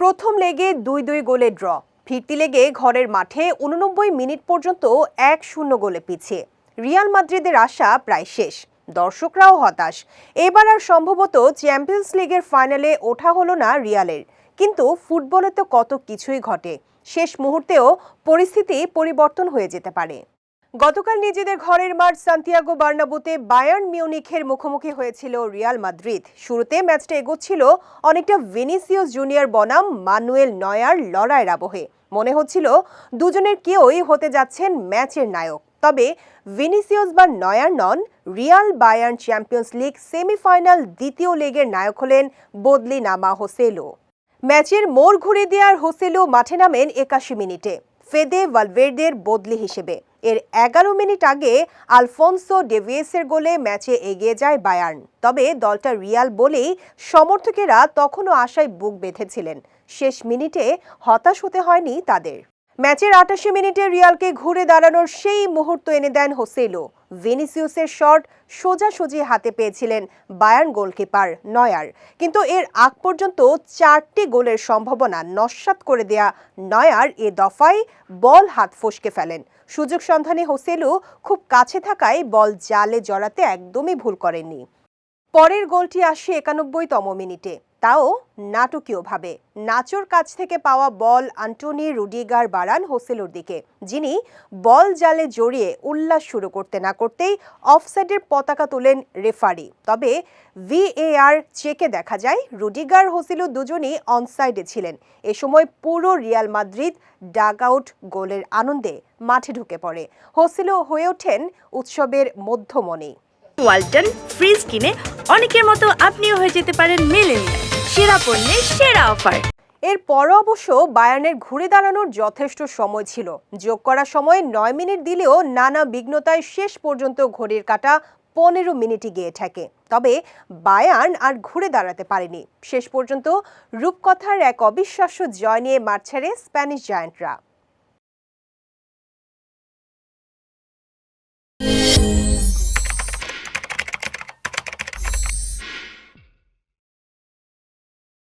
প্রথম লেগে দুই দুই গোলে ড্র। ফিরতি লেগে ঘরের মাঠে উননব্বই মিনিট পর্যন্ত এক শূন্য গোলে পিছিয়ে। রিয়াল মাদ্রিদের আশা প্রায় শেষ। দর্শকরাও হতাশ। এবার আর সম্ভবত চ্যাম্পিয়ন্স লিগের ফাইনালে ওঠা হলো না রিয়ালের। কিন্তু ফুটবলে তো কত কিছুই ঘটে। শেষ মুহূর্তেও পরিস্থিতি পরিবর্তন হয়ে যেতে পারে। গতকাল নিজেদের ঘরের মাঠ সান্তিয়াগো বার্নাবুতে বায়ার্ন মিউনিখের মুখোমুখি হয়েছিল রিয়াল মাদ্রিদ। শুরুতে ম্যাচটা এগোচ্ছিল অনেকটা ভিনিসিয়াস জুনিয়র বনাম মানুয়েল নয়ার লড়াইয়ের আবহে। মনে হচ্ছিল দুজনের কেউই হতে যাচ্ছেন ম্যাচের নায়ক। তবে ভিনিসিয়াস বা নয়ার নন, Real Bayern champions league semifinal দ্বিতীয় লেগের নায়ক হলেন বদলি নামা হোসেলো। ম্যাচের মোড় ঘুরে দেওয়ার হোসেলো মাঠে নামেন একাশি মিনিটে। ফেদে ভালভের্দের বদলি হিসেবে। এর এগারো মিনিট আগে আলফোনসো ডেভিয়েসের গোলে ম্যাচে এগিয়ে যায় বায়ার্ন। তবে দলটা রিয়াল বলেই সমর্থকেরা তখনও আশায় বুক বেঁধেছিলেন। শেষ মিনিটে হতাশ হতে হয়নি তাদের। ম্যাচের আটাশি মিনিটে রিয়ালকে ঘুরে দাঁড়ানোর সেই মুহূর্ত এনে দেন হোসেলো ভেনিসিউসের শট সোজাসুজি হাতে পেয়েছিলেন বায়ার্ন গোলকিপার নয়ার। কিন্তু এর আগ পর্যন্ত চারটি গোলের সম্ভাবনা নস্যাৎ করে দেয়া নয়ার এ দফায় বল হাত ফসকে ফেলেন। সুযোগ সন্ধানে হোসেলু খুব কাছে থাকায় বল জালে জড়াতে একদমই ভুল করেননি। পরের গোলটি আসে একানব্বইতম মিনিটে। তাও নাটকীয়ভাবে। নাচোর কাছ থেকে পাওয়া বল আন্টনি রুডিগার বাড়ান হোসেলোর দিকে, যিনি বল জালে জড়িয়ে উল্লাস শুরু করতে না করতেই অফসাইডের পতাকা তোলেন রেফারি। তবে ভিএআর চেকে দেখা যায়, রুডিগার, হোসেলু দুজনই অনসাইডে ছিলেন। এ সময় পুরো রিয়াল মাদ্রিদ ডাগ আউট গোলের আনন্দে মাঠে ঢুকে পড়ে। হোসেলু হয়ে ওঠেন উৎসবের মধ্যমণি। ওয়ালটন ফ্রিজ কিনে অনেকের মতো আপনিও হয়ে যেতে পারেন মেলেনিয়া সেরা পণ্যের সেরা অফার। এরপরও অবশ্য বায়ানের ঘুরে দাঁড়ানোর যথেষ্ট সময় ছিল। যোগ করার সময় নয় মিনিট দিলেও নানা বিঘ্নতায় শেষ পর্যন্ত ঘড়ির কাটা পনেরো মিনিটই গিয়ে থাকে তবে বায়ার্ন আর ঘুরে দাঁড়াতে পারেনি। শেষ পর্যন্ত রূপকথার এক অবিশ্বাস্য জয় নিয়ে মাঠ ছাড়ে স্প্যানিশ জায়ান্টরা।